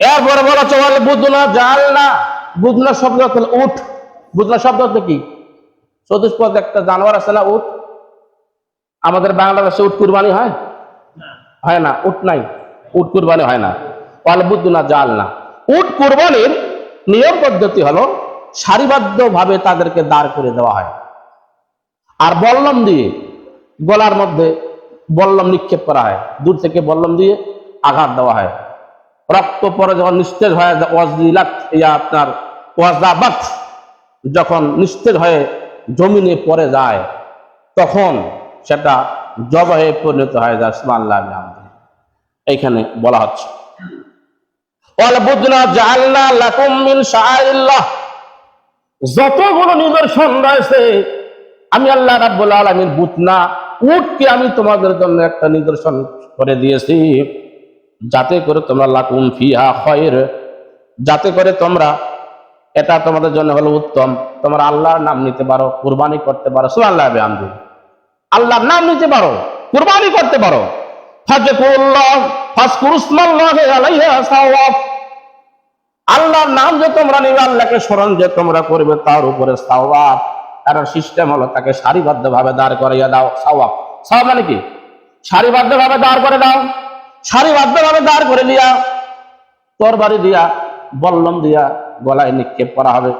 এরপরে বলা চলে বুধনা জাল না? বুধনা শব্দ উঠ। বুধনা শব্দ হচ্ছে কি? চতুষ্পদ একটা জানোয়ার আছে না, উঠ? আমাদের বাংলাদেশে উট কুরবানি হয়? হয় না, উট নাই। উট কুরবানি হয় না। বুদ্ধনা জাল না। উট কুরবানির নিয়ম পদ্ধতি হলো সারিবদ্ধ ভাবে তাদেরকে দাঁড় করে দেওয়া হয়। আর বল্লম দিয়ে গলার মধ্যে বল্লম নিক্ষেপ করা হয়। দূর থেকে বল্লম দিয়ে আঘাত দেওয়া হয়। রক্ত পরে যখন নিস্তেজ হয়ে আপনার ওয়াজাবাত, যখন নিস্তেজ হয়ে জমিনে পড়ে যায়, তখন সেটা জবাহে পরিণত হয়ে যায়, সুবহানাল্লাহ এইখানে বলা হচ্ছে যতগুলো নিদর্শন রয়েছে, আমি আল্লাহ রাব্বুল আলামিন বুতনা উটকে আমি তোমাদের জন্য একটা নিদর্শন করে দিয়েছি। যাতে করে তোমরা লাকুম ফিহা খয়ের। যাতে করে তোমরা এটা তোমাদের জন্য হলো উত্তম। তোমরা আল্লাহর নাম নিতে পারো, কুরবানি করতে পারো। আল্লাহ বিহামদিহি আল্লাহর নাম নিতে পারো, কুরবানি করতে পারো। আল্লাহর নাম যে তোমরা নিবে, আল্লাহকে স্মরণ যে তোমরা করবে, তার উপরে সাওয়াব। তার সিস্টেম হলো তাকে সারিবদ্ধ ভাবে দাঁড় করাইয়া দাও, সাওয়াব। সাওয়াব মানে কি? সারিবদ্ধ ভাবে দাঁড় করে দাও। সারিবদ্ধ ভাবে দাঁড় করে দিয়া, তরবারি দিয়া, বল্লম দিয়া গলায় নিক্ষেপ করা হবে।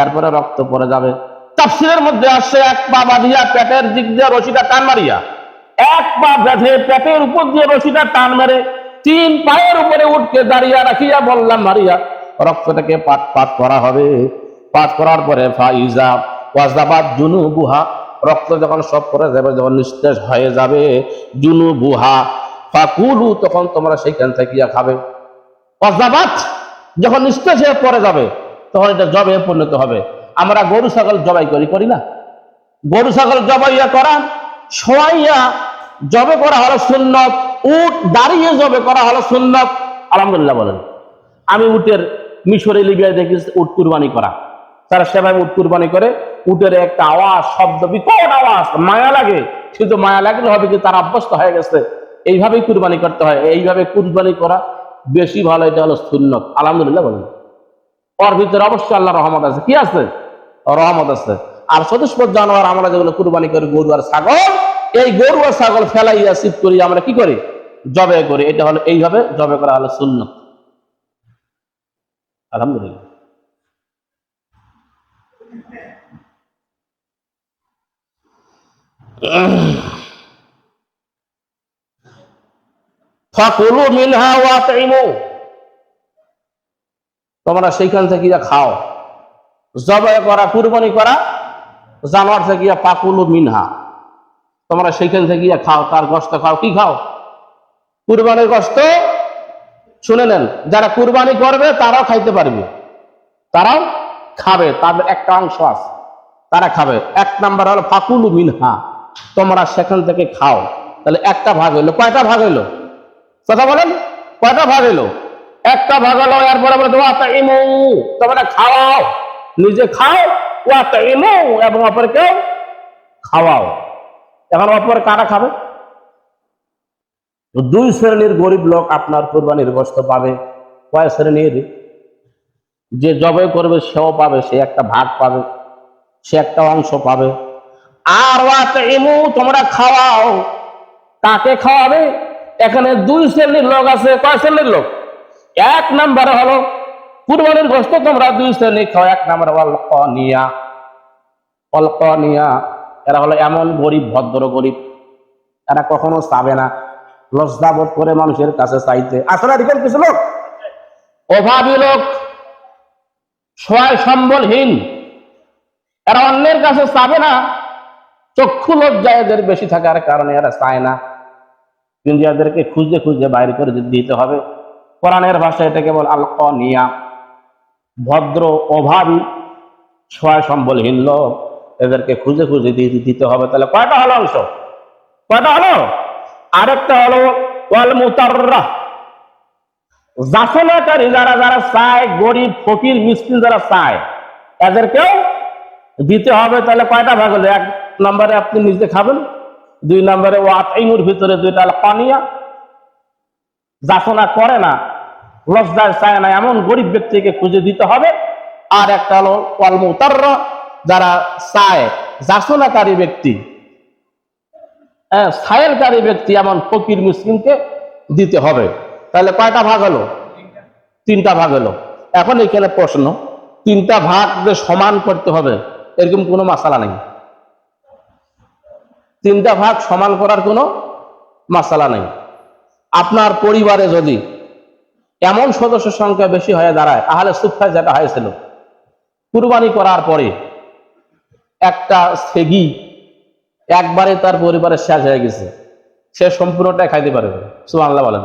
এরপরে রক্ত পড়ে যাবে। তাফসিরের মধ্যে আসছে, এক পা বাঁধিয়া পেটের দিক দিয়ে রশিটা টান মারিয়া। এক পা বেঁধে পেটের উপর দিয়ে রশিটা টান মেরে, তিন পায়ের উপরে উঠকে দাঁড়িয়ে রাখিয়া বললাম মারিয়া। রক্তটাকে পাট পাট করা হবে। পাট করার পরে ফাইজা ওয়াজাবাদ জুনু বুহা রক্ত যখন সব করে যাবে, যখন নিস্তেজ হয়ে যাবে জুনু বুহা ফাকুলু, তখন তোমরা সেইখান থেকে খাবে। ওয়াজাবাদ যখন নিস্তেজ হয়ে পড়ে যাবে, তখন এটা জবে পরিণত হবে। আমরা গরু, ছাগল জবাই করি করি না? গরু, ছাগল জবাইয়া করা, শোয়াইয়া জবে করা হলো সুন্নত, উট দাঁড়িয়ে জবে করা হলো সুন্নত। আলহামদুলিল্লাহ বলেন। আমি উটের মিশরে লিবিয়ায় দেখি উট কুরবানি করা। তারা সেভাবে উট কুরবানি করে, উটের একটা আওয়াজ, শব্দ, বিকট আওয়াজ, মায়া লাগে। শুধু মায়া লাগলে হবে কি? তারা অভ্যস্ত হয়ে গেছে। এইভাবেই কুরবানি করতে হয়, এইভাবে কুরবানি করা বেশি ভালো, এটা হলো সুন্নত। আলহামদুলিল্লাহ বলেন। ওর ভিতরে অবশ্যই আল্লাহ রহমত আছে। কি আছে? রহমত আছে। আর চতুষ্পদ জানোয়ার আমরা যেগুলো কুরবানি করি, গরু আর ছাগল, এই গরু আর ছাগল ফেলাইয়া সিপ করি আমরা কি করি? জবে করি। এটা হলো এইভাবে জবে করা হলো শূন্য আলহামদুলিল্লাহ। ফাকুলু মিনহা ওয়া তাইমু। তোমরা সেইখান থেকে খাও। জবাই করা, কুরবানি করা, জানোয়ার থেকে পাকুলু মিনহা। তোমরা সেইখান থেকে খাও, তার গোস্ত খাও, কি খাও? কুরবানির গোস্ত শুনে নেন, যারা কুরবানি করবে, তারাও খাইতে পারবে। তারাও খাবে, তাদের একটা অংশ আছে, তারা খাবে। এক নাম্বার হলো ফাকুলু মিনহা। তোমরা সেখান থেকে খাও। তাহলে একটা ভাগ হইল, কয়টা ভাগ হইল? কথা বলেন? কয়টা ভাগ হইল? একটা ভাগ হলো, এরপরে বলে তোমার ইমু তোমরা খাওয়াও। নিজে খাও, ও ওয়াতা ইমু এবং অপরকেও খাওয়াও। এখন অপর কারা খাবে? দুই শ্রেণির গরিব লোক আপনার কোরবানির গোস্ত পাবে। কয় শ্রেণির? যে জবে করবে, সেও পাবে, সে একটা ভাগ পাবে, সে একটা অংশ পাবে। আর ওয়াতা ইমু তোমরা খাওয়াও। কাকে খাওয়াবে? এখানে দুই শ্রেণির লোক আছে, কয় শ্রেণির লোক? এক নাম্বার হলো, কুরবানির গোস্ত তোমরা দুই শ্রেণি খাও, এক নাম্বার অল্পনিয়া অল্পনিয়া এরা হলো এমন গরিব, ভদ্র গরিব। এরা কখনো চাবে না। লজ্জাবোধ করে মানুষের কাছে চাইতে। আসলে এরকম কিছু লোক? অভাবী লোক সহায় সম্বলহীন এরা অন্যের কাছে চাবে না। চক্ষু লজ্জা এদের বেশি থাকার কারণে এরা চায় না। কিন্তু এদেরকে খুঁজে খুঁজে বাইরে করে দিতে হবে। কোরআনের ভাষায় এটাকে বল আল নিয়া ভদ্র, অভাবী সহায় সম্বলহীন লোক এদেরকে খুঁজে খুঁজে দিতে হবে। তাহলে কয়টা হলো অংশ? কয়টা হলো? আরেকটা হলো ওয়াল মুতাররা যারা যারা চায়, গরিব, ফকির, মিসকিন যারা চায়, এদেরকেও দিতে হবে। তাহলে কয়টা ভাগ হলো? এক নম্বরে আপনি নিজে খাবেন। দুই নম্বরে ও আতাইমুর ভিতরে দুইটা পানিয়া। যাচনা করে না লজ্জায় চায় না এমন গরিব ব্যক্তিকে খুঁজে দিতে হবে। আর একটা হলো, ওয়াল মুতাররা, যারা চায় যাচনাকারী ব্যক্তি। হ্যাঁ সায়েলকারী ব্যক্তি এমন ফকির মুসলিমকে দিতে হবে। তাহলে কয়টা ভাগ হলো? তিনটা ভাগ হলো। এখন এখানে প্রশ্ন, তিনটা ভাগ সমান করতে হবে, এরকম কোনো মাসালা নেই। তিনটা ভাগ সমান করার কোনো মাসালা নেই। আপনার পরিবারে যদি এমন সদস্য সংখ্যা বেশি হয়ে দাঁড়ায়, তাহলে সুফায় যেটা হয়েছিল, কুরবানি করার পরে একটা সেগি একবারে তার পরিবারের শেষ হয়ে গেছে। সে সম্পূর্ণটাই খাইতে পারবে। সুবহানাল্লাহ বলেন।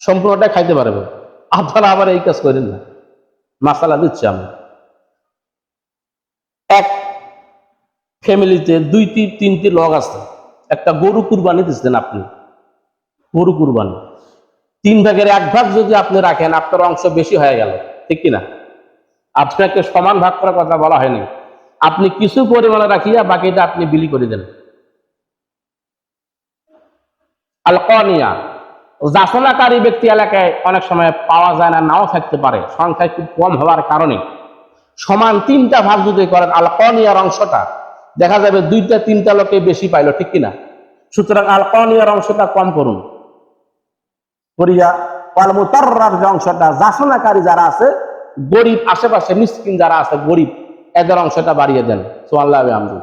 সম্পূর্ণটাই খাইতে পারবে। আপনারা আবার এই কাজ করেন না। মাসালা দিচ্ছি আমি। এক ফ্যামিলিতে দুই তিন তিনটি লোক আছে। একটা গরু কুরবানি দিচ্ছেন আপনি। গরু কুরবানি। তিন ভাগের এক ভাগ যদি আপনি রাখেন, আপনার অংশ বেশি হয়ে গেল। ঠিক কিনা? আপনাকে সমান ভাগ করার কথা বলা হয়নি। আপনি কিছু পরিমাণে রাখিয়া বাকিটা আপনি বিলি করে দেন। আলকনিয়া যাচনাকারী ব্যক্তি এলাকায় অনেক সময় পাওয়া যায় না, নাও থাকতে পারে। সংখ্যা খুব কম হওয়ার কারণে। সমান তিনটা ভাগ যদি করেন আলকনিয়ার অংশটা দেখা যাবে দুইটা তিনটা লোকে বেশি পাইলো ঠিক কিনা? সুতরাং আলকনিয়ার অংশটা কম করুন করিয়া আলমুতার যে অংশটা যাচনাকারী যারা আছে গরিব আশেপাশে মিসকিন যারা আছে গরিব এদের অংশটা বাড়িয়ে দেন। সোয়াল্লাহ আমদু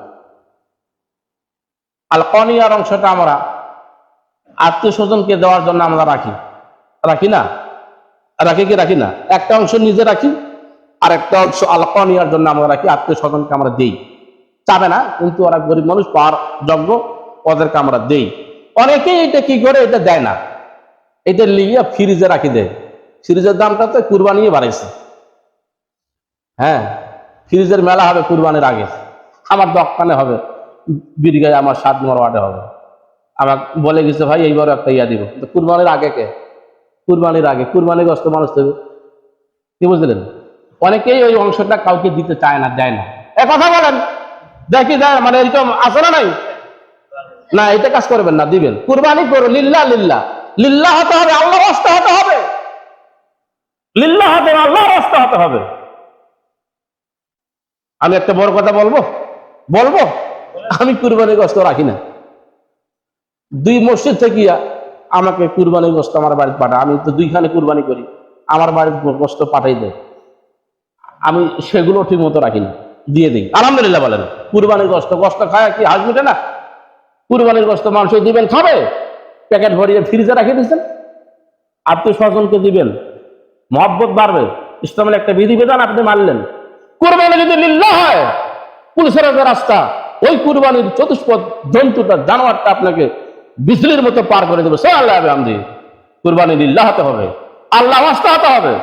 আল কনিয়ার অংশটা আমরা আত্মীয় স্বজনকে দেওয়ার জন্য আমরা রাখি। রাখি না? রাখি কি রাখি না? একটা অংশ নিজে রাখি আর একটা অংশ আল কনিয়ার জন্য আমরা রাখি আত্মীয় স্বজনকে আমরা দেই। চাবে না, কিন্তু ওরা গরিব মানুষ পাওয়ার যোগ্য ওদেরকে আমরা দেই। অনেকেই এটা কি করে? এটা দেয় না। এটা লিয়ে ফ্রিজে রাখি দেয়। ফ্রিজের দামটা তো কুরবানি বাড়াইছে। হ্যাঁ ফ্রিজের মেলা হবে কুরবানির আগে। আমার দোকানে হবে, বিরগায় আমার সাত নম্বর ওয়ার্ডে হবে। আমার বলে গেছে, ভাই এইবার একটা ইয়া দিব। কুরবানির আগে কে? কুরবানির আগে। কুরবানি গ্রস্ত মানুষ দেবে কি বুঝলেন? অনেকেই ওই অংশটা কাউকে দিতে চায় না, দেয় না। এ কথা বলেন। দেখি দেয় মানে এরকম আছে না নাই? না এটা কাজ করবেন না দিবেন। কুরবানি করো লিল্লা লিল্লা। লিল্লা হতে হবে আল্লাহ রাস্তা হতে হবে। লিল্লা হতে আল্লাহ রাস্তা হতে হবে। আমি একটা বড় কথা বলব? বলব? আমি কুরবানি গোস্ত রাখি না। দুই মসজিদ থেকে আমাকে কুরবানি গোস্ত আমার বাড়িতে পাঠায়। আমি তো দুইখানে কুরবানি করি। আমার বাড়ির গোস্ত পাঠাই দেয়। আমি সেগুলো ঠিক মতো রাখি না। দিয়ে দিই। আলহামদুলিল্লাহ বলেন। কুরবানির গোস্ত গোস্ত খায় কি হাজ মিটে না? কুরবানির গোস্ত মানুষ দিবেন, খাবে? প্যাকেট ভরিয়ে ফ্রিজে রাখে দিচ্ছেন আত্মীয় স্বজনকে দিবেন। মহব্বত বাড়বে। ইসলামের একটা বিধিবিধান আপনি মানলেন। কুরবানি যদি লিল্লা হয়, পুলিশের রাস্তা, ওই কুরবানির চতুষ্পদ জন্তুটা, জানোয়ারটা আপনাকে বিজলির মতো পার করে দেবে। সে আল্লাহ আমদি কুরবানি লিল্লা হতে হবে। আল্লাহ হতে হবে।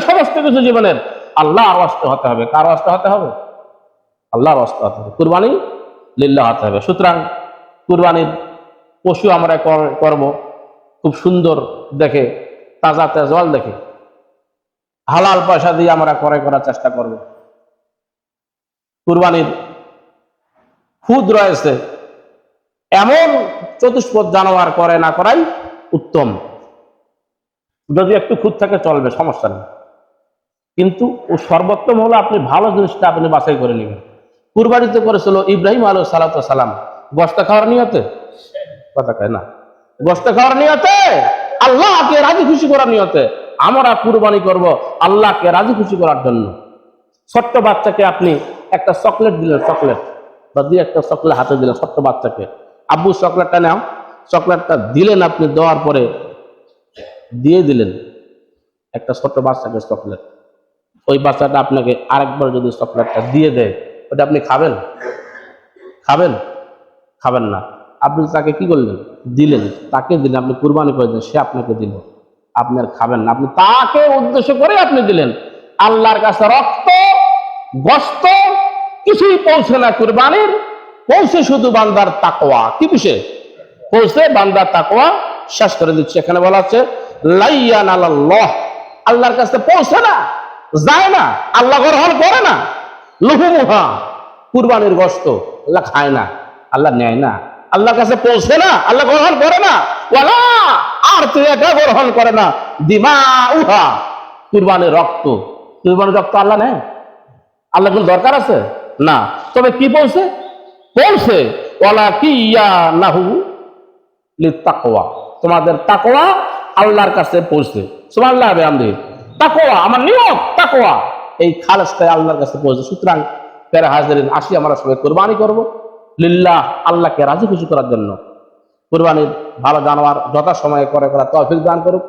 সমস্ত কিছু জীবনের আল্লাহ আসতে হতে হবে। কার আসতে হতে হবে? আল্লাহর আসতে হতে হবে। কুরবানি লিল্লা হতে হবে। সুতরাং কুরবানির পশু আমরা কর- করব। খুব সুন্দর দেখে, তাজা তেজওয়াল দেখে। হালাল পয়সা দিয়ে আমরা ক্রয় করার চেষ্টা করব। কুরবানির খুদ রয়েছে। এমন চতুষ্পদ জানোয়ার করে না করাই উত্তম। যদি একটু খুদ থাকে চলবে, সমস্যা নেই। কিন্তু ও সর্বোত্তম হলো আপনি ভালো জিনিসটা আপনি বাছাই করে নেবেন। কুরবানিতে করেছিল ইব্রাহিম আলহ সালাত সালাম। গস্ত খাওয়ার নিয়তে? কথা কয় না। গোস্ত খাওয়ার নিয়তে? আল্লাহকে রাজি খুশি করার নিয়তে। আমরা কুরবানি করব আল্লাহকে রাজি খুশি করার জন্য। ছোট্ট বাচ্চাকে আপনি একটা চকলেট দিলেন, চকলেট। বা দিয়ে একটা চকলেট হাতে দিলেন ছোট্ট বাচ্চাকে। আব্বু, চকলেটটা নাও। চকলেটটা দিলেন আপনি, দেওয়ার পরে দিয়ে দিলেন। একটা ছোট্ট বাচ্চাকে চকলেট। ওই বাচ্চাটা আপনাকে আরেকবার যদি চকলেটটা দিয়ে দেয়, ওটা আপনি খাবেন? খাবেন? খাবেন না। আপনি তাকে কি করলেন? দিলেন। তাকে দিলেন। আপনি কুরবানি করে দিলেন সে আপনাকে দিল। আপনি আর খাবেন না। আপনি তাকে উদ্দেশ্য করে আপনি দিলেন। আল্লাহর কাছে রক্ত গস্ত কিছুই পৌঁছে না কুরবানির। পৌঁছে শুধু বান্দার তাকোয়া কি বিষয় পৌঁছে বান্দার তাকোয়া শেষ করে দিচ্ছে। এখানে বলা হচ্ছে লাইয়ান আল্লাহ আল্লাহর কাছে পৌঁছে না। যায় না, আল্লাহ গ্রহণ করে না লুহুমুহা কুরবানির গোস্ত আল্লাহ খায় না, আল্লাহ নেয় না, আল্লাহর কাছে পৌঁছে না, আল্লাহ গ্রহণ করে না, ওয়ালা, আর তুই এটা গ্রহণ করে না, দিমা উহা, কুরবানির রক্ত কুরবানির রক্ত আল্লাহ নেয়, আল্লাহ কোন দরকার আছে? না, তবে কি পৌঁছে? পৌঁছে, ওয়ালা কি ইয়া নাহু তাকওয়া, তোমাদের তাকওয়া আল্লাহর কাছে পৌঁছে, সুবহানাল্লাহ, বিহামদি। তাকওয়া, আমার নিয়ম তাকওয়া। এই খালেসটাই আল্লাহর কাছে পৌঁছে সুতরাং প্যারা হাজারিন, আসি, আমরা সবাই কোরবানি করব। লিল্লাহ, আল্লাহকে রাজি খুশি করার জন্য। কোরবানির ভালো জানোয়ার যথা সময়ে করে করা তৌফিক দান করুক।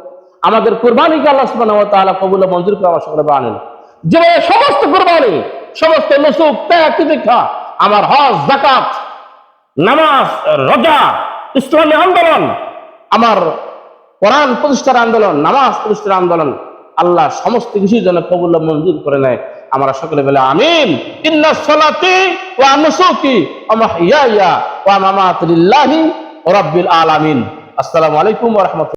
আমাদের কোরবানিকে আল্লাহ সুবহানাহু ওয়া তাআলা কবুল মঞ্জুর করে আমার সকলে বানান যে সমস্ত কোরবানি, সমস্ত নসুক ত্যাগ, তিতিক্ষা, আমার হজ, যাকাত, নামাজ, রোজা, ইসলামী আন্দোলন, আমার কোরআন প্রতিষ্ঠার আন্দোলন, নামাজ প্রতিষ্ঠার আন্দোলন আল্লাহ সমস্ত কিছুই যেন কবুল মঞ্জুর করে নেয়। আমরা সকলে বলে, আমিন। ইন্না সলাতি ওয়া নুসুকি ওয়া মাহইয়ায়া ওয়া মামাতি লিল্লাহি রাব্বিল আলামিন। আসসালামু আলাইকুম ওয়া রাহমাতুল্লাহ।